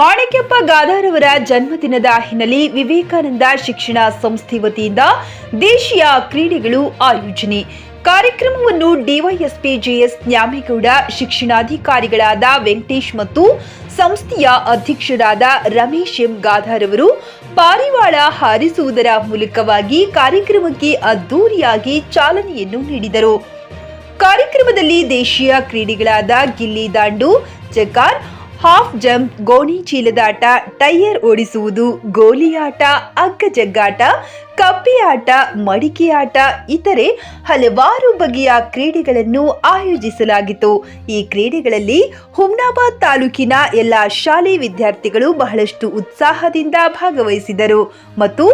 ಮಾಣಿಕ್ಯಪ್ಪ ಗಾದಾರವರ ಜನ್ಮದಿನದ ಹಿನ್ನೆಲೆ ವಿವೇಕಾನಂದ ಶಿಕ್ಷಣ ಸಂಸ್ಥೆ ವತಿಯಿಂದ ದೇಶೀಯ ಕ್ರೀಡೆಗಳು ಆಯೋಜನೆ. ಕಾರ್ಯಕ್ರಮವನ್ನು ಡಿವೈಎಸ್ಪಿ ಜೆಎಸ್ ನ್ಯಾಮೇಗೌಡ, ಶಿಕ್ಷಣಾಧಿಕಾರಿಗಳಾದ ವೆಂಕಟೇಶ್ ಮತ್ತು ಸಂಸ್ಥೆಯ ಅಧ್ಯಕ್ಷರಾದ ರಮೇಶ್ ಎಂ ಗಾದಾರ್ ಅವರು ಪಾರಿವಾಳ ಹಾರಿಸುವುದರ ಮೂಲಕವಾಗಿ ಕಾರ್ಯಕ್ರಮಕ್ಕೆ ಅದ್ದೂರಿಯಾಗಿ ಚಾಲನೆಯನ್ನು ನೀಡಿದರು. ಕಾರ್ಯಕ್ರಮದಲ್ಲಿ ದೇಶೀಯ ಕ್ರೀಡೆಗಳಾದ ಗಿಲ್ಲಿ ದಾಂಡು ಜಕಾರ್ ಹಾಫ್ ಜಂಪ್ ಗೋಣಿ ಚೀಲದಾಟ ಟೈಯರ್ ಓಡಿಸುವುದು ಗೋಲಿಯಾಟ ಆಟ ಜಗ್ಗಾಟ ಆಟ ಮಡಿಕೆ ಆಟ ಇತರೆ ಹಲವಾರು ಬಗೆಯ ಕ್ರೀಡೆಗಳನ್ನು ಆಯೋಜಿಸಲಾಗಿತ್ತು. ಈ ಕ್ರೀಡೆಗಳಲ್ಲಿ ಹುಮ್ನಾಬಾದ್ ತಾಲೂಕಿನ ಎಲ್ಲ ಶಾಲೆ ವಿದ್ಯಾರ್ಥಿಗಳು ಬಹಳಷ್ಟು ಉತ್ಸಾಹದಿಂದ ಭಾಗವಹಿಸಿದರು ಮತ್ತು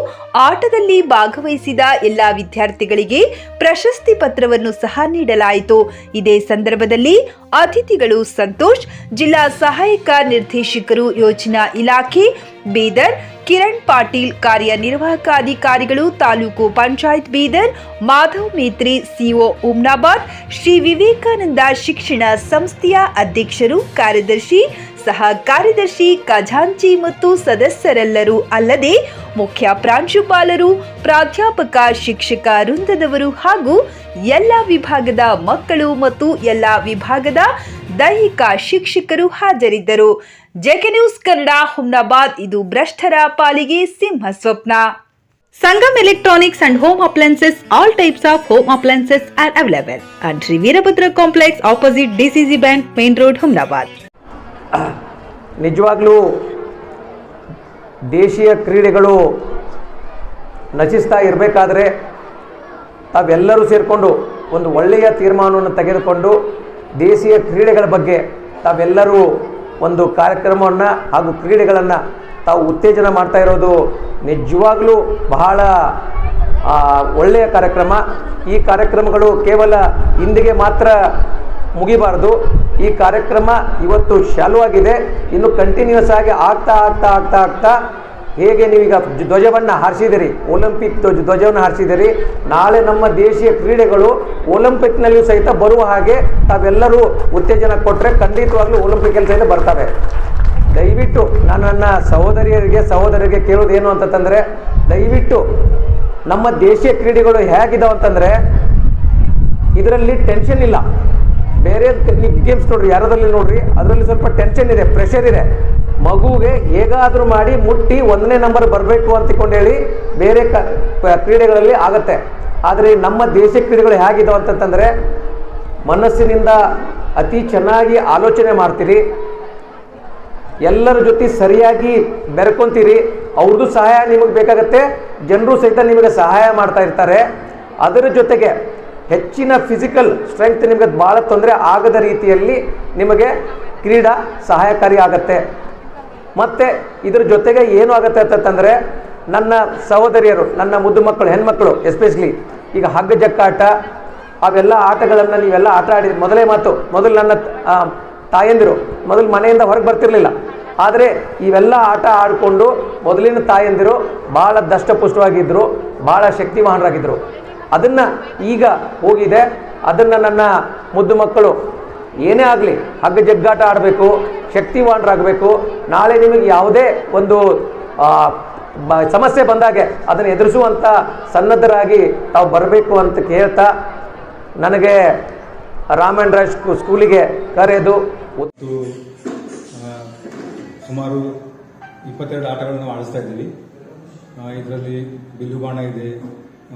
ಆಟದಲ್ಲಿ ಭಾಗವಹಿಸಿದ ಎಲ್ಲ ವಿದ್ಯಾರ್ಥಿಗಳಿಗೆ ಪ್ರಶಸ್ತಿ ಪತ್ರವನ್ನು ಸಹ ನೀಡಲಾಯಿತು. ಇದೇ ಸಂದರ್ಭದಲ್ಲಿ ಅತಿಥಿಗಳು ಸಂತೋಷ್, ಜಿಲ್ಲಾ ಸಹಾಯಕ ನಿರ್ದೇಶಕರು ಯೋಜನಾ ಇಲಾಖೆ ಬೀದರ್, ಕಿರಣ್ ಪಾಟೀಲ್ ಕಾರ್ಯನಿರ್ವಾಹಕ ಅಧಿಕಾರಿಗಳು, ತಾಲೂಕು ಪಂಚಾಯತ್ ಬೀದರ್, ಮಾಧವ್ ಮೇತ್ರಿ, ಸಿಒ ಉಮ್ನಾಬಾದ್, ಶ್ರೀ ವಿವೇಕಾನಂದ ಶಿಕ್ಷಣ ಸಂಸ್ಥೆಯ ಅಧ್ಯಕ್ಷರು, ಕಾರ್ಯದರ್ಶಿ ಸಹ ಕಾರ್ಯದರ್ಶಿ ಖಜಾಂಚಿ ಮತ್ತು ಸದಸ್ಯರೆಲ್ಲರೂ ಅಲ್ಲದೆ ಮುಖ್ಯ ಪ್ರಾಂಶುಪಾಲರು, ಪ್ರಾಧ್ಯಾಪಕ, ಶಿಕ್ಷಕ ವೃಂದದವರು ಹಾಗೂ ಎಲ್ಲ ವಿಭಾಗದ ಮಕ್ಕಳು ಮತ್ತು ಎಲ್ಲ ವಿಭಾಗದ ದೈಹಿಕ ಶಿಕ್ಷಕರು ಹಾಜರಿದ್ದರು. ಜೆಕೆ ನ್ಯೂಸ್ ಕನ್ನಡ ಹುಮ್ನಾಬಾದ್ ಇದು ಭ್ರಷ್ಟರ ಪಾಲಿಗೆ ಸಿಂಹ ಸ್ವಪ್ನ. Sangam electronics and home appliances, all types of home appliances are available. And Shri Veerabhadra complex opposite DCC bank, main road Humnabad ನಿಜವಾಗ್ಲೂ ದೇಶೀಯ ಕ್ರೀಡೆಗಳು ನಚಿಸ್ತಾ ಇರಬೇಕಾದ್ರೆ ತಾವೆಲ್ಲರೂ ಸೇರಿಕೊಂಡು ಒಂದು ಒಳ್ಳೆಯ ತೀರ್ಮಾನವನ್ನು ತೆಗೆದುಕೊಂಡು ದೇಶೀಯ ಕ್ರೀಡೆಗಳ ಬಗ್ಗೆ ತಾವೆಲ್ಲರೂ ಒಂದು ಕಾರ್ಯಕ್ರಮವನ್ನು ಹಾಗೂ ಕ್ರೀಡೆಗಳನ್ನು ತಾವು ಉತ್ತೇಜನ ಮಾಡ್ತಾ ಇರೋದು ನಿಜವಾಗ್ಲೂ ಬಹಳ ಒಳ್ಳೆಯ ಕಾರ್ಯಕ್ರಮ. ಈ ಕಾರ್ಯಕ್ರಮಗಳು ಕೇವಲ ಇಂದಿಗೆ ಮಾತ್ರ ಮುಗಿಬಾರ್ದು. ಈ ಕಾರ್ಯಕ್ರಮ ಇವತ್ತು ಶಾಲು ಆಗಿದೆ ಇನ್ನು ಕಂಟಿನ್ಯೂಸ್ ಆಗಿ ಆಗ್ತಾ ಆಗ್ತಾ ಆಗ್ತಾ ಆಗ್ತಾ ಹೇಗೆ ನೀವೀಗ ಧ್ವಜವನ್ನು ಹಾರಿಸಿದಿರಿ? ಒಲಿಂಪಿಕ್ ಧ್ವಜ ಧ್ವಜವನ್ನು ಹಾರಿಸಿದಿರಿ. ನಾಳೆ ನಮ್ಮ ದೇಶೀಯ ಕ್ರೀಡೆಗಳು ಒಲಿಂಪಿಕ್ನಲ್ಲಿಯೂ ಸಹಿತ ಬರುವ ಹಾಗೆ ತಾವೆಲ್ಲರೂ ಉತ್ತೇಜನ ಕೊಟ್ಟರೆ ಖಂಡಿತವಾಗ್ಲೂ ಒಲಿಂಪಿಕಲ್ಲಿ ಸಹಿತ ಬರ್ತವೆ. ದಯವಿಟ್ಟು ನಾನು ನನ್ನ ಸಹೋದರಿಯರಿಗೆ ಸಹೋದರಿಗೆ ಕೇಳೋದು ಏನು ಅಂತಂದರೆ ದಯವಿಟ್ಟು ನಮ್ಮ ದೇಶೀಯ ಕ್ರೀಡೆಗಳು ಹೇಗಿದಾವೆ ಅಂತಂದರೆ, ಇದರಲ್ಲಿ ಟೆನ್ಷನ್ ಇಲ್ಲ. ಬೇರೆ ಗೇಮ್ಸ್ ನೋಡ್ರಿ ಯಾರದಲ್ಲಿ ನೋಡ್ರಿ, ಅದರಲ್ಲಿ ಸ್ವಲ್ಪ ಟೆನ್ಷನ್ ಇದೆ ಪ್ರೆಷರ್ ಇದೆ. ಮಗುಗೆ ಹೇಗಾದರೂ ಮಾಡಿ ಮುಟ್ಟಿ ಒಂದನೇ ನಂಬರ್ ಬರಬೇಕು ಅಂತಕೊಂಡು ಹೇಳಿ ಬೇರೆ ಕ ಕ್ರೀಡೆಗಳಲ್ಲಿ ಆಗುತ್ತೆ. ಆದರೆ ನಮ್ಮ ದೇಶೀಯ ಕ್ರೀಡೆಗಳು ಹೇಗಿದ್ದಾವೆ ಅಂತಂತಂದರೆ ಮನಸ್ಸಿನಿಂದ ಅತಿ ಚೆನ್ನಾಗಿ ಆಲೋಚನೆ ಮಾಡ್ತೀರಿ. ಎಲ್ಲರ ಜೊತೆ ಸರಿಯಾಗಿ ಬೆರ್ಕೊಂತೀರಿ. ಅವ್ರದ್ದು ಸಹಾಯ ನಿಮಗೆ ಬೇಕಾಗತ್ತೆ. ಜನರು ಸಹಿತ ನಿಮಗೆ ಸಹಾಯ ಮಾಡ್ತಾ ಇರ್ತಾರೆ. ಅದರ ಜೊತೆಗೆ ಹೆಚ್ಚಿನ ಫಿಸಿಕಲ್ ಸ್ಟ್ರೆಂಗ್ತ್ ನಿಮಗೆ ಭಾಳ ತೊಂದರೆ ಆಗದ ರೀತಿಯಲ್ಲಿ ನಿಮಗೆ ಕ್ರೀಡಾ ಸಹಾಯಕಾರಿ ಆಗತ್ತೆ. ಮತ್ತು ಇದ್ರ ಜೊತೆಗೆ ಏನು ಆಗುತ್ತೆ ಅಂತಂದ್ರೆ ನನ್ನ ಸಹೋದರಿಯರು, ನನ್ನ ಮುದ್ದು ಮಕ್ಕಳು, ಹೆಣ್ಮಕ್ಳು ಎಸ್ಪೆಷಲಿ ಈಗ ಹಗ್ಗ ಜಕ್ಕಾಟ, ಅವೆಲ್ಲ ಆಟಗಳನ್ನು ನೀವೆಲ್ಲ ಆಟ ಆಡಿದ ಮೊದಲೇ ಮಾತು, ಮೊದಲು ನನ್ನ ತಾಯಂದಿರು, ಮೊದಲು ಮನೆಯಿಂದ ಹೊರಗೆ ಬರ್ತಿರಲಿಲ್ಲ. ಆದರೆ ಇವೆಲ್ಲ ಆಟ ಆಡಿಕೊಂಡು ಮೊದಲಿನ ತಾಯಂದಿರು ಭಾಳ ದಷ್ಟಪುಷ್ಟವಾಗಿದ್ದರು ಭಾಳ ಶಕ್ತಿವಾನರಾಗಿದ್ದರು ಅದನ್ನು ಈಗ ಹೋಗಿದೆ. ಅದನ್ನು ನನ್ನ ಮುದ್ದು ಮಕ್ಕಳು, ಏನೇ ಆಗಲಿ ಹಗ್ಗ ಜಗ್ಗಾಟ ಆಡಬೇಕು ಶಕ್ತಿವಾನರಾಗಬೇಕು. ನಾಳೆ ನಿಮಗೆ ಯಾವುದೇ ಒಂದು ಸಮಸ್ಯೆ ಬಂದಾಗೆ ಅದನ್ನು ಎದುರಿಸುವಂಥ ಸನ್ನದ್ಧರಾಗಿ ತಾವು ಬರಬೇಕು ಅಂತ ಕೇಳ್ತಾ ನನಗೆ ರಾಮನ್ ರಾಜ್ ಸ್ಕೂ- ಸ್ಕೂಲಿಗೆ ಕರೆದು ಸುಮಾರು ಇಪ್ಪತ್ತೆರಡು ಆಟಗಳನ್ನು ಆಡಿಸ್ತಾ ಇದ್ದೀವಿ. ಇದರಲ್ಲಿ ಬಿಲ್ಲು ಬಾಣ ಇದೆ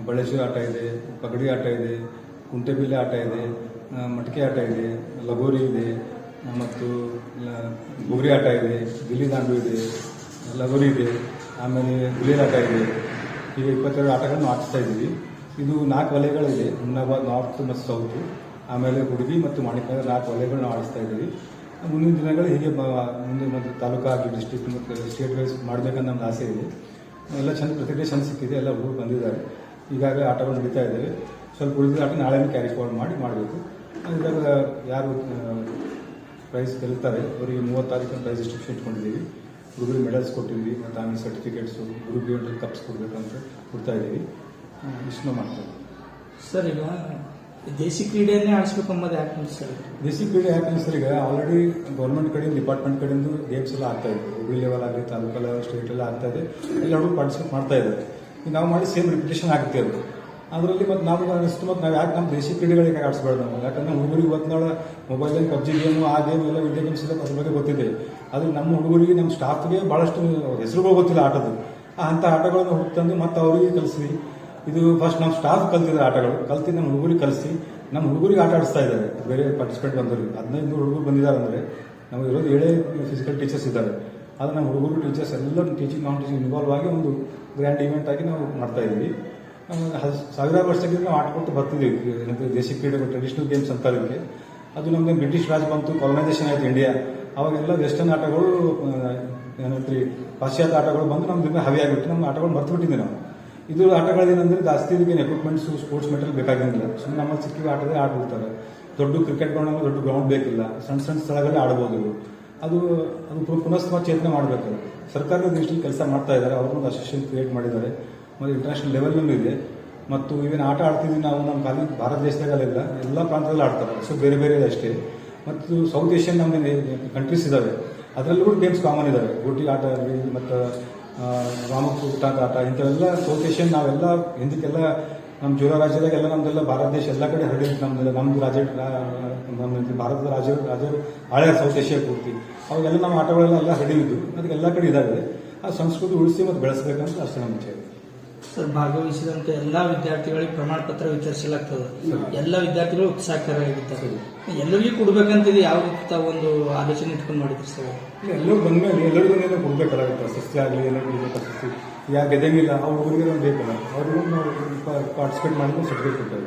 ಬಳೆಶ್ವರ ಆಟ ಇದೆ, ಪಗಡಿ ಆಟ ಇದೆ, ಕುಂಟೆಬಿಲ್ಲೆ ಆಟ ಇದೆ ಮಟಕೆ ಆಟ ಇದೆ, ಲಗೋರಿ ಇದೆ ಮತ್ತು ಬುಗುರಿ ಆಟ ಇದೆ, ಗಿಲ್ಲಿ ದಾಂಡು ಇದೆ, ಲಗೋರಿ ಇದೆ, ಆಮೇಲೆ ಗುಳಿಯಲ್ ಆಟ ಇದೆ. ಈಗ ಇಪ್ಪತ್ತೆರಡು ಆಟಗಳನ್ನು ಆಡಿಸ್ತಾ ಇದ್ದೀವಿ. ಇದು ನಾಲ್ಕು ವಲಯಗಳಿದೆ ಹುಮ್ನಾಬಾದ್, ನಾರ್ತ್ ಮತ್ತು ಸೌತ್. ಆಮೇಲೆ ಹುಡುಗಿ ಮತ್ತು ಮಾಣಿಕ ನಾಲ್ಕು ವಲಯಗಳನ್ನ ಆಡಿಸ್ತಾ ಇದ್ದೀವಿ. ಮುಂದಿನ ದಿನಗಳು ಹೀಗೆ ಮುಂದೆ ಮತ್ತು ತಾಲೂಕು ಡಿಸ್ಟ್ರಿಕ್ಟ್ ಮತ್ತು ಸ್ಟೇಟ್ ವೈಸ್ ಮಾಡಬೇಕಂತ ನಮ್ಗೆ ಆಸೆ ಇದೆ. ಎಲ್ಲ ಚೆಂದ ಪ್ರತಿಕ್ರಿಯೆ ಚೆಂದ ಸಿಕ್ಕಿದೆ, ಎಲ್ಲ ಹುಡುಗರು ಬಂದಿದ್ದಾರೆ. ಈಗಾಗಲೇ ಆಟಗಳು ನಡೀತಾ ಇದ್ದಾವೆ. ಸ್ವಲ್ಪ ಉಳಿದ ಆಟ ನಾಳೆನೇ ಕ್ಯಾರಿ ಫಾರ್ವರ್ಡ್ ಮಾಡಿ ಮಾಡಬೇಕು. ಇದ್ರಾಗ ಯಾರು ಪ್ರೈಸ್ ಗೆಲ್ತಾರೆ. ಅವರಿಗೆ ಮೂವತ್ತು ತಾರೀಕಿನ ಪ್ರೈಸ್ ಡಿಸ್ಟ್ರಿಬ್ಯೂಷನ್ ಇಟ್ಕೊಂಡಿದ್ದೀವಿ. ಹುಡುಗರಿಗೆ ಮೆಡಲ್ಸ್ ಕೊಟ್ಟಿದ್ದೀವಿ. ಮತ್ತು ಆಮೇಲೆ ಸರ್ಟಿಫಿಕೇಟ್ಸು ಗ್ರೂಪ್ ಕಪ್ಸ್ ಕೊಡಬೇಕಂತ ಕೊಡ್ತಾ ಇದ್ದೀವಿ. ಇಷ್ಟು ಮಾಡ್ತಾ ಇದ್ದೀವಿ. ಸರ್ ಈಗ ದೇಸಿ ಕ್ರೀಡೆಯನ್ನೇ ಆಡಿಸ್ಬೇಕು ಅನ್ನೋದು ಯಾಕೆ ಸರ್? ದೇಸಿ ಕ್ರೀಡೆ ಯಾಕೆ ಸರ್ ಈಗ ಆಲ್ರೆಡಿ ಗೌರ್ಮೆಂಟ್ ಕಡೆಯಿಂದ ಡಿಪಾರ್ಟ್ಮೆಂಟ್ ಕಡೆಯಿಂದ ಗೇಮ್ಸ್ ಎಲ್ಲ ಆಗ್ತಾ ಇದೆ. ಹುಬ್ಳಿ ಲೆವೆಲ್ ಆಗಲಿ ತಾಲೂಕು ಲೆವೆಲ್ ಸ್ಟೇಟ್ ಎಲ್ಲ ಆಗ್ತಾ ಇದೆ. ಎಲ್ಲರೂ ಪಾರ್ಟಿಸಿಪೇಟ್ ಮಾಡ್ತಾ ಇದ್ದಾರೆ. ಈಗ ನಾವು ಮಾಡಿ ಸೇಮ್ ರಿಪಿಟೇಷನ್ ಆಗುತ್ತೆ ಅದು. ಅದರಲ್ಲಿ ಮತ್ತೆ ನಾವು ಅನಿಸ್ತು ಮತ್ತು ನಾವು ಯಾಕೆ ನಮ್ಮ ದೇಶಿ ಕ್ರೀಡೆಗಳಿಗೆ ಆಡಿಸ್ಬಾರ್ದು ನಾವು? ಯಾಕಂದ್ರೆ ಹುಡುಗರಿಗೆ ಇವತ್ತು ನಾಳೆ ಮೊಬೈಲಲ್ಲಿ ಪಬ್ಜಿ ಗೇಮು ಆ ಗೇಮ್ ಎಲ್ಲ ವಿಡಿಯೋ ಗೇಮ್ಸ್ ಎಲ್ಲ ಅದ್ರ ಬಗ್ಗೆ ಗೊತ್ತಿದೆ. ಆದರೆ ನಮ್ಮ ಹುಡುಗರಿಗೆ ನಮ್ಮ ಸ್ಟಾಫ್ಗೆ ಭಾಳಷ್ಟು ಹೆಸರುಗಳು ಗೊತ್ತಿಲ್ಲ ಆಟದ ಅಂಥ ಆಟಗಳನ್ನು ಹುಡುಕ್ತಂದು ಮತ್ತೆ ಅವರಿಗೆ ಕಲಿಸಿ, ಇದು ಫಸ್ಟ್ ನಮ್ಮ ಸ್ಟಾಫ್ ಕಲ್ತಿದ್ದಾರೆ ಆಟಗಳು. ಕಲ್ತಿ ನಮ್ಮ ಹುಡುಗರಿಗೆ ಕಲಿಸಿ ನಮ್ಮ ಹುಡುಗರಿಗೆ ಆಟ ಆಡಿಸ್ತಾ ಇದ್ದಾರೆ. ಬೇರೆ ಪಾರ್ಟಿಸಿಪೇಟ್ ಬಂದವರು. ಹದಿನೈದು ನೂರು ಹುಡುಗರು ಬಂದಿದ್ದಾರೆ ಅಂದರೆ ನಮಗೆ ಇರೋದು ಏಳೇ ಫಿಸಿಕಲ್ ಟೀಚರ್ಸ್ ಇದ್ದಾರೆ. ಆದರೆ ನಮ್ಮ ಹುಡುಗರು ಟೀಚರ್ಸ್ ಎಲ್ಲ ಟೀಚಿಂಗ್ ನಾನ್ ಟೀಚಿಂಗ್ ಇನ್ವಾಲ್ವ್ ಆಗಿ ಒಂದು ಗ್ರ್ಯಾಂಡ್ ಈವೆಂಟ್ ಆಗಿ ನಾವು ಮಾಡ್ತಾ ಇದ್ದೀವಿ. ನಮಗೆ ಸಾವಿರಾರು ವರ್ಷದಿಂದ ನಾವು ಆಟ ಕೊಟ್ಟು ಬರ್ತಿದ್ದೀವಿ ದೇಶಿ ಕ್ರೀಡೆಗಳು ಟ್ರೆಡಿಷನಲ್ ಗೇಮ್ಸ್ ಅಂತಾರೆ ಇದಕ್ಕೆ ಅದು ನಮಗೆ ಬ್ರಿಟಿಷ್ ರಾಜ್ ಬಂತು ಕಾಲನೈಸೇಷನ್ ಆಯಿತು ಇಂಡಿಯಾ ಅವಾಗೆಲ್ಲ ವೆಸ್ಟರ್ನ್ ಆಟಗಳು ಏನಂತ್ರಿ, ಪಾಶ್ಚಾತ್ಯ ಆಟಗಳು ಬಂದು ನಮ್ದು ಹವಿ ಆಗಿಬಿಟ್ಟು ನಮ್ಮ ಆಟಗಳು ಮರ್ತು ನಾವು. ಇದು ಆಟಗಳೇನಂದ್ರೆ ಜಾಸ್ತಿ ಇದಕ್ಕೆ ಎಕ್ವಿಪ್ಮೆಂಟ್ಸು ಸ್ಪೋರ್ಟ್ಸ್ ಮೆಟೀರಿಯಲ್ ಬೇಕಾಗಿಲ್ಲ ಸುಮ್ಮನೆ ನಮ್ಮ ಸಿಕ್ಕಿದ ಆಟದೇ ಆಡ್ಬಿಡ್ತಾರೆ. ದೊಡ್ಡ ಕ್ರಿಕೆಟ್ ಗ್ರೌಂಡ್ ದೊಡ್ಡ ಗ್ರೌಂಡ್ ಬೇಕಿಲ್ಲ. ಸಣ್ಣ ಸಣ್ಣ ಸ್ಥಳಗಳೇ ಆಡ್ಬೋದು. ಅದು ಅದು ಪುನಃ ಚೇತನೆ ಮಾಡಬೇಕು. ಸರ್ಕಾರದ ದೃಷ್ಟಿಯಲ್ಲಿ ಕೆಲಸ ಮಾಡ್ತಾ ಇದ್ದಾರೆ. ಒಂದು ಅಸೋಸಿಯೇಷನ್ ಕ್ರಿಯೇಟ್ ಮಾಡಿದ್ದಾರೆ. ಮತ್ತು ಇಂಟರ್ನ್ಯಾಷನಲ್ ಲೆವೆಲ್ನಲ್ಲೂ ಇದೆ. ಮತ್ತು ಇವೇನು ಆಟ ಆಡ್ತಿದ್ವಿ ನಾವು ನಮ್ಮ ಖಾಲಿ ಭಾರತ ದೇಶದಾಗಲ್ಲ ಎಲ್ಲ ಪ್ರಾಂತದಲ್ಲಿ ಆಡ್ತಾರೆ. ಸೊ ಬೇರೆ ಬೇರೆ ಅಷ್ಟೇ. ಮತ್ತು ಸೌತ್ ಏಷ್ಯನ್ ನಮ್ಮ ಕಂಟ್ರೀಸ್ ಇದ್ದಾವೆ ಅದರಲ್ಲೂ ಕೂಡ ಗೇಮ್ಸ್ ಕಾಮನ್ ಇದ್ದಾವೆ ಗೋಟಿ ಆಟ ಆಗಲಿ, ಮತ್ತು ರಾಮಕೂಟ ಆಟ, ಇಂಥವೆಲ್ಲ ಸೌತ್ ಏಷ್ಯನ್ ನಾವೆಲ್ಲ, ಹಿಂದಕ್ಕೆಲ್ಲ ನಮ್ಮ ಜೋರ ರಾಜ್ಯದಾಗೆಲ್ಲ ನಮ್ದೆಲ್ಲ ಭಾರತ ದೇಶ ಎಲ್ಲ ಕಡೆ ಹರಡಿತ್ತು ನಮ್ದೆಲ್ಲ. ನಮ್ದು ರಾಜ್ಯ ನಮ್ಮ ಭಾರತದ ರಾಜ್ಯ ರಾಜ್ಯ ಹಳೆ ಸೌತ್ ಏಷ್ಯಾ ಪೂರ್ತಿ. ಅವಾಗೆಲ್ಲ ನಮ್ಮ ಆಟಗಳೆಲ್ಲ ಎಲ್ಲ ಹರಡಿದ್ದು. ಅದಕ್ಕೆಲ್ಲ ಕಡೆ ಇದಾಗಿದೆ ಆ ಸಂಸ್ಕೃತಿ ಉಳಿಸಿ ಮತ್ತು ಬೆಳೆಸ್ಬೇಕಂತ ಅಷ್ಟೇ ನಮ್ಮ ವಿಚಾರ. ಸರ್ ಭಾಗವಹಿಸಿದಂತೆ ಎಲ್ಲಾ ವಿದ್ಯಾರ್ಥಿಗಳಿಗೆ ಪ್ರಮಾಣ ಪತ್ರ ವಿತರಿಸಲಾಗ್ತದೆ. ಎಲ್ಲ ವಿದ್ಯಾರ್ಥಿಗಳು ಉತ್ಸಾಹಕರಾಗಿರ್ತಾರೆ ಎಲ್ಲರಿಗೂ ಕೊಡ್ಬೇಕಂತಿದೆ ಯಾವ ರೀತಿ ಒಂದು ಆಲೋಚನೆ ಇಟ್ಕೊಂಡು ಮಾಡಿದ್ರು ಸರ್? ಎಲ್ಲರೂ ಬಂದ್ಮೇಲೆ ಎಲ್ಲರಿಗೂ ಏನೋ ಕೊಡ್ಬೇಕಲ್ಲ ಪ್ರಶಸ್ತಿ ಆಗಲಿ ಏನೋ ಪ್ರಶಸ್ತಿ ಯಾಕೆ ಗೆದ್ದಂಗಿಲ್ಲ ಅವ್ರಿಗೆ ಹುಡುಗರಿಗೆ ಬೇಕಲ್ಲ ಅವ್ರಿಗೂ ನಾವು ಪಾರ್ಟಿಸಿಪೇಟ್ ಮಾಡಿದ್ರೆ ಸರ್ಟಿಫಿಕೇಟ್ ಕೊಡ್ತಾರೆ